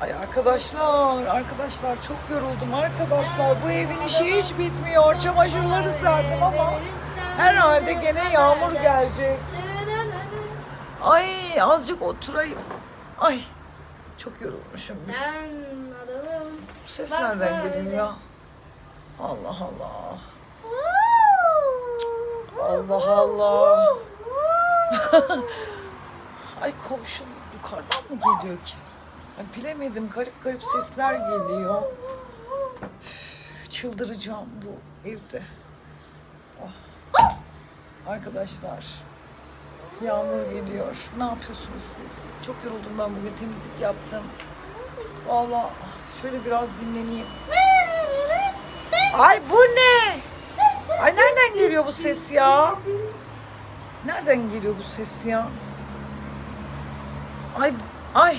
Ay arkadaşlar, arkadaşlar çok yoruldum arkadaşlar. Bu evin işi hiç bitmiyor. Çamaşırları serdim ama herhalde gene yağmur gelecek. Ay azıcık oturayım. Ay çok yorulmuşum. Sen adamım. Bu ses nereden geliyor ya? Allah Allah. Allah Allah. Ay komşum yukarıdan mı geliyor ki? Bilemedim garip garip sesler geliyor. Çıldıracağım bu evde. Ah. Arkadaşlar yağmur geliyor. Ne yapıyorsunuz siz? Çok yoruldum ben bugün temizlik yaptım. Vallahi şöyle biraz dinleneyim. Ay bu ne? Ay nereden geliyor bu ses ya? Nereden geliyor bu ses ya? Ay ay